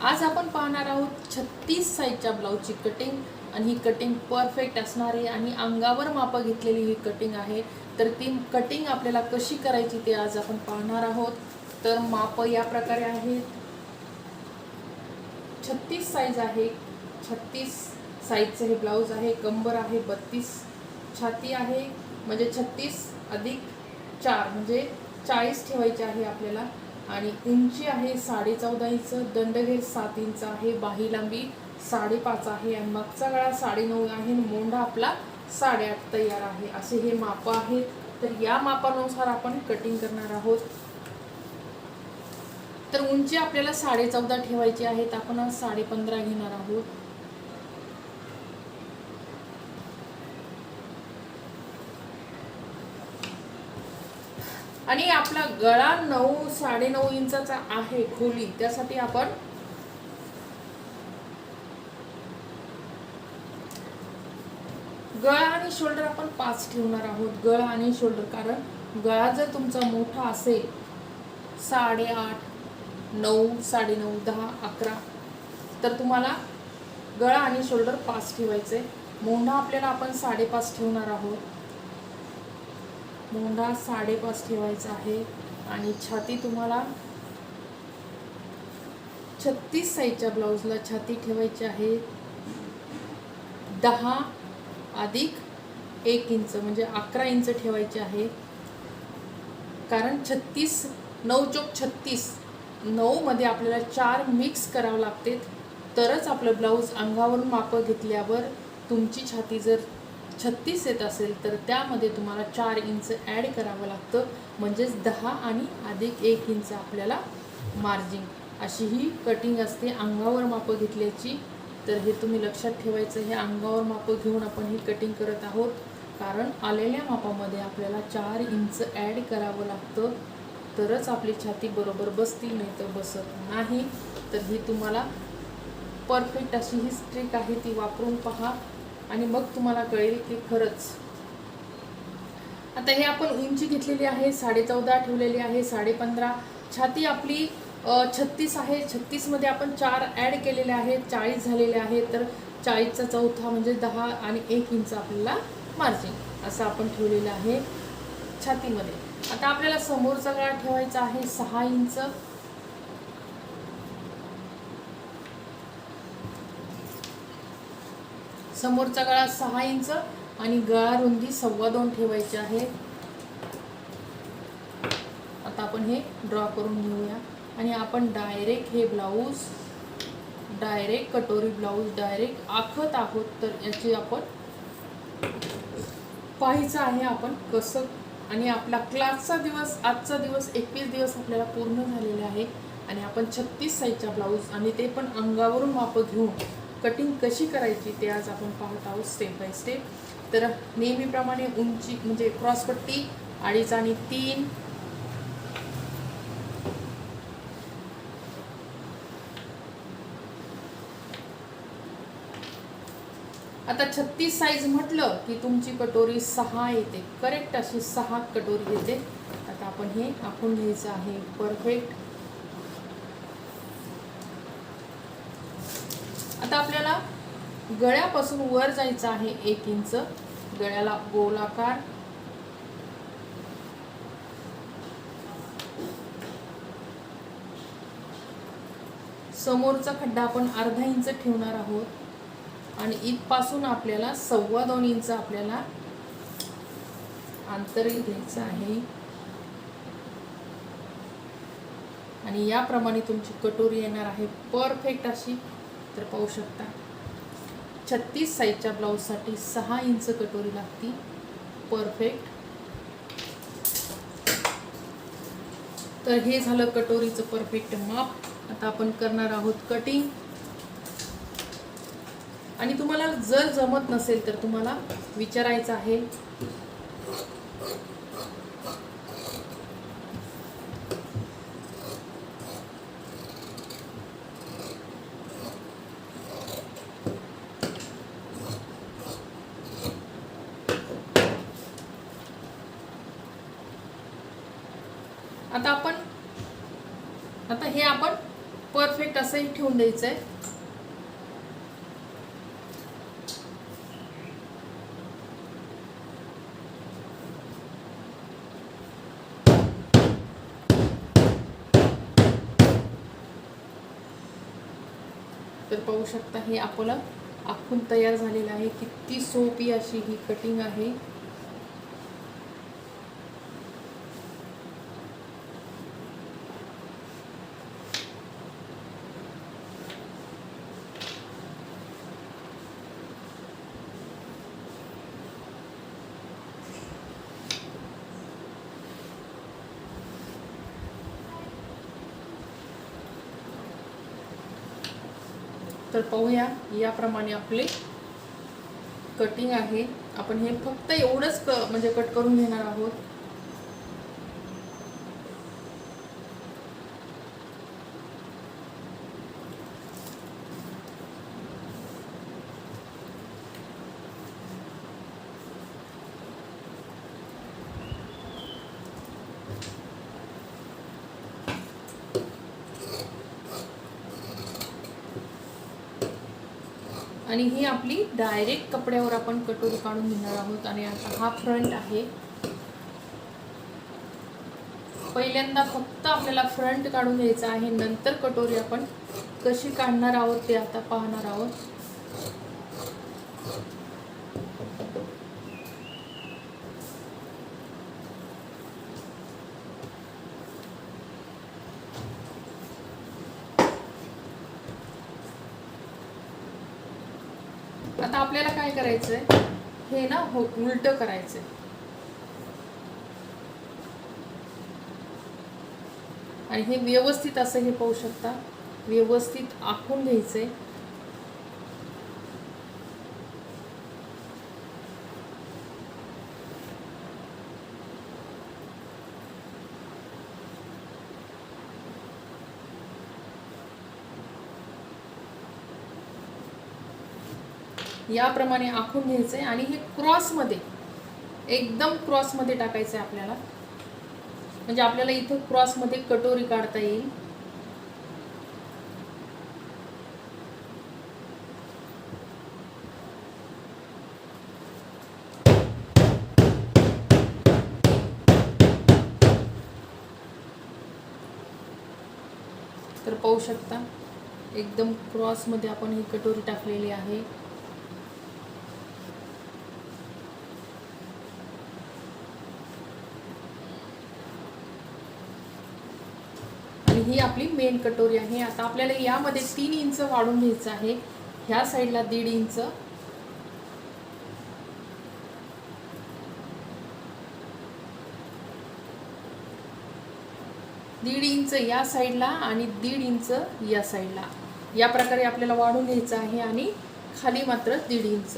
आज आपण पाहणार आहोत छत्तीस साईजच्या ब्लाऊजची कटिंग आणि ही कटिंग परफेक्ट असणार आहे आणि अंगावर मापं घेतलेली ही कटिंग आहे. तर ती कटिंग आपल्याला कशी करायची ते आज आपण पाहणार आहोत. तर मापं या प्रकारे आहेत. छत्तीस साईज आहे. छत्तीस साईजचं हे ब्लाऊज आहे. कंबर आहे बत्तीस छाती आहे. म्हणजे छत्तीस अधिक चार म्हणजे चाळीस ठेवायचे आहे आपल्याला. आणि उंची आहे साडे चौदा इंच दंडघेर सात इंच आहे बाही लांबी साडेपाच आहे आणि मागचा गळा साडेनऊ आहे मोंढा आपला साडेआठ तयार आहे. असे हे माप आहेत. तर या मापानुसार आपण कटिंग करणार आहोत. तर उंची आपल्याला साडे चौदा ठेवायची आहेत आपण आज साडे पंधरा घेणार आहोत. आणि आपला गळा नऊ साडे नऊ इंचाचा आहे खोली त्यासाठी आपण गळा आणि शोल्डर आपण पाच ठेवणार आहोत. गळा आणि शोल्डर कारण गळा जर तुमचा मोठा असेल साडेआठ नऊ साडेनऊ दहा अकरा तर तुम्हाला गळा आणि शोल्डर पाच ठेवायचे. मोंढा आपल्याला आपण साडेपाच ठेवणार आहोत. मोंढा साडेपाच ठेवायचा आहे. आणि छाती तुम्हाला छत्तीस साईजच्या ब्लाऊजला छाती ठेवायची आहे. दहा अधिक एक इंच म्हणजे अकरा इंच ठेवायचे आहे. कारण छत्तीस नऊ चौक छत्तीस नऊमध्ये आपल्याला चार मिक्स करावं लागते तरच आपलं ब्लाऊज अंगावरून मापं घेतल्यावर तुमची छाती जर छत्तीस येत असेल तर त्यामध्ये तुम्हाला चार इंच ॲड करावं लागतं. म्हणजेच दहा आणि अधिक एक इंच आपल्याला मार्जिन अशी ही कटिंग असते अंगावर मापं घेतल्याची. तर हे तुम्ही लक्षात ठेवायचं हे अंगावर मापं घेऊन आपण ही कटिंग करत आहोत. कारण आलेल्या मापामध्ये आपल्याला चार इंच ॲड करावं लागतं. तरच आपली छाती बरोबर बसती नाही तर बसत नाही. तर ही तुम्हाला परफेक्ट अशी ही स्ट्रिक आहे ती वापरून पहा. आणि मग तुम्हाला कळेल की खरंच. आता हे आपण उंची घेतलेली आहे साडे चौदा ठेवलेली आहे साडे पंधरा छाती आपली छत्तीस आहे. छत्तीसमध्ये आपण चार ॲड केलेले आहेत चाळीस झालेले आहेत. तर चाळीसचा चौथा म्हणजे दहा आणि एक इंच आपल्याला मार्जिन असं आपण ठेवलेलं आहे छातीमध्ये. आता आपल्याला समोरचा गाळ ठेवायचा आहे सहा इंच. समोरचा गळा सहा इंच आणि गळा रुंदी सव्वा दोन ठेवायची आहे. आता आपण हे ड्रॉ करून घेऊया. आणि आपण डायरेक्ट हे ब्लाऊज डायरेक्ट कटोरी ब्लाऊज डायरेक्ट आखत आहोत. तर याची आपण पाहायचं आहे आपण कसं. आणि आपला क्लासचा दिवस आजचा दिवस एकवीस दिवस आपल्याला पूर्ण झालेला आहे. आणि आपण छत्तीस साईजचा ब्लाऊज आणि ते पण अंगावरून वापर घेऊन कटिंग कशी करायची ते आज आपण पाहत आहोत स्टेप बाय स्टेप तर नेहमीप्रमाणे उंची म्हणजे क्रॉसपट्टी अडीच आणि तीन. आता छत्तीस साईज म्हटलं की तुमची कटोरी सहा येते. करेक्ट अशी सहा कटोरी येते. आता आपण हे आखून घ्यायचं आहे. परफेक्ट आता आपल्याला गळ्यापासून वर जायचं आहे एक इंच. गळ्याला गोलाकार. समोरचा खड्डा आपण अर्धा इंच ठेवणार आहोत. आणि इथपासून आपल्याला सव्वा दोन इंच आपल्याला अंतर घ्यायचं आहे. आणि याप्रमाणे तुमची कटोरी येणार आहे. परफेक्ट अशी. तर पाहू शकता. छत्तीस साईजच्या ब्लाऊजसाठी सहा इंच कटोरी लागती परफेक्ट. तर हे झालं कटोरीचं परफेक्ट माप. आता आपण करणार आहोत कटिंग. आणि तुम्हाला जर जमत नसेल तर तुम्हाला विचारायचं आहे. आता आपण आता हे आपण परफेक्ट असंही ठेवून द्यायचं आहे तर पाहू शकता हे आपलं आखून तयार झालेलं आहे. किती सोपी अशी ही कटिंग आहे. तर पाहूया. याप्रमाणे आपले कटिंग आहे. आपण हे फक्त एवढंच क म्हणजे कट करून घेणार आहोत. आणि ही आपली डायरेक्ट कपड्यावर आपण कटोरी काढून घेणार आहोत आणि आता हा फ्रंट आहे. पहिल्यांदा फक्त आपल्याला फ्रंट काढून घ्यायचा आहे नंतर कटोरी आपण कशी काढणार आहोत ते आता पाहणार आहोत. आता आपल्याला काय करायचंय? हे ना हो उलट करायचंय. आणि हे व्यवस्थित असं हे पाहू शकता. व्यवस्थित आखून घ्यायचंय. याप्रमाणे आखून घ्यायचं आहे आणि हे क्रॉसमध्ये एकदम क्रॉसमध्ये टाकायचं आहे आपल्याला. म्हणजे आपल्याला इथं क्रॉसमध्ये कटोरी काढता येईल. तर पाहू शकता एकदम क्रॉसमध्ये आपण ही कटोरी टाकलेली आहे. ही आपली मेन कटोरी आहे. आता आपल्याला यामध्ये तीन इंच वाढून घ्यायचं आहे. ह्या साईडला दीड इंच दीड इंच या साईडला आणि दीड इंच या साईडला या प्रकारे आपल्याला वाढून घ्यायचं आहे आणि खाली मात्र दीड इंच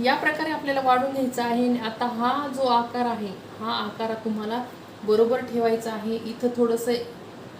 या प्रकारे आपल्याला वाढून घ्यायचा आहे. आणि आता हा जो आकार आहे हा आकार तुम्हाला बरोबर ठेवायचा आहे. इथं थोडंसं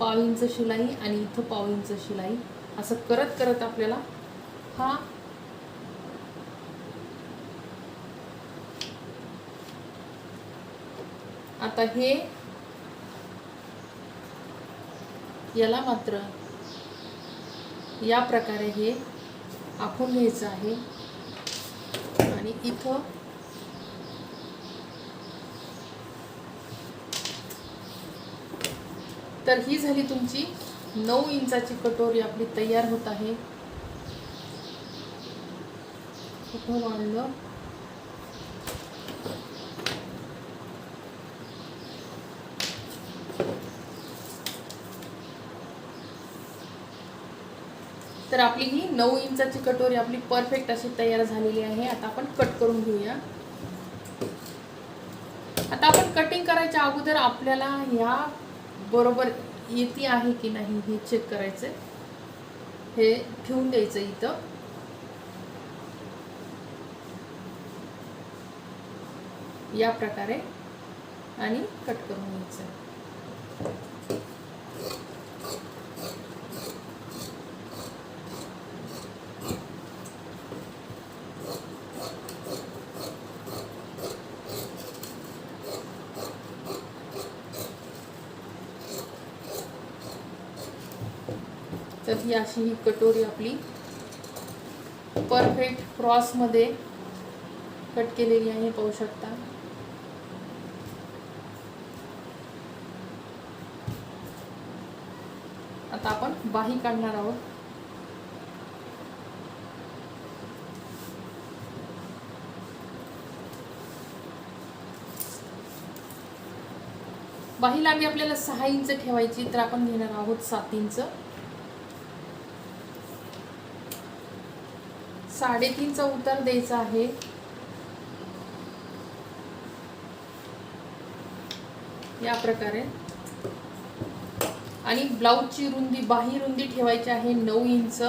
पाव इंच शिलाई आणि इथं पाव इंच शिलाई. असं करत करत आपल्याला हा आता हे याला मात्र या प्रकारे हे आखून घ्यायचं आहे. आणि इथं तर ही झाली तुमची नऊ इंचाची कटोरी आपली तयार होत आहे. तर आपली ही नऊ इंचाची कटोरी आपली परफेक्ट अशी तयार झालेली आहे. आता आपण कट करून घेऊया. आता आपण कटिंग करायच्या अगोदर आपल्याला ह्या बरोबर येते आहे की नाही हे चेक करायचं हे ठेवून द्यायचं इथं. या प्रकारे आणि कट करून घ्यायचं. ही अशी ही कटोरी आपली परफेक्ट क्रॉसमध्ये कट केलेली आहे पाहू शकता. आता आपण बाही काढणार आहोत. बाही लांबी आपल्याला सहा इंच ठेवायची तर आपण घेणार आहोत सात इंच. साडेतीनचा उत्तर द्यायचं आहे. या प्रकारे. आणि ब्लाऊजची रुंदी बाही रुंदी ठेवायची आहे नऊ इंच.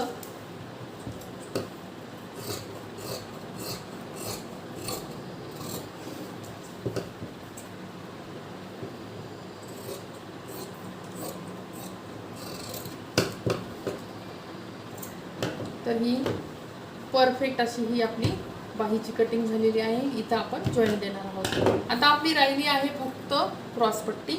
तर ही परफेक्ट अशी ही आपली बाहीची कटिंग झालेली आहे. इथं आपण जॉईन देणार आहोत. आता आपली राहिली आहे फक्त क्रॉसपट्टी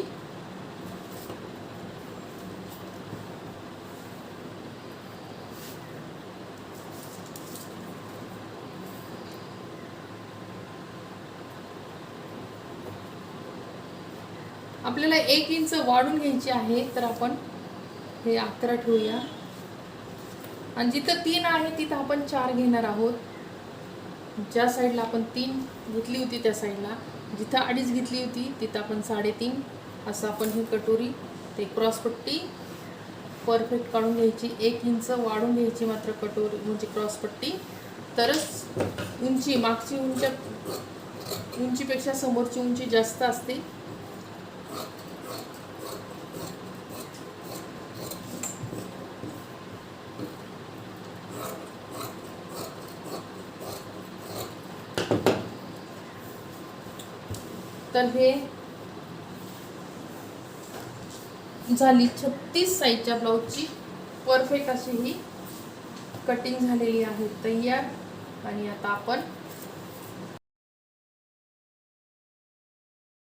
आपल्याला एक इंच वाढून घ्यायची आहे तर आपण हे अकरा ठेवूया. आणि जिथं तीन आहे तिथं आपण चार घेणार आहोत. ज्या साईडला आपण तीन घेतली होती त्या साईडला. जिथं अडीच घेतली होती तिथं आपण साडेतीन. असं आपण ही कटोरी ते क्रॉसपट्टी परफेक्ट काढून घ्यायची. एक इंच वाढून घ्यायची मात्र कटोरी म्हणजे क्रॉसपट्टी तरच उंची मागची उंच उंचीपेक्षा समोरची उंची जास्त असते. तर हे झाली छत्तीस साईजच्या ब्लाऊजची. परफेक्ट अशी ही कटिंग झालेली आहे तयार. आणि आता आपण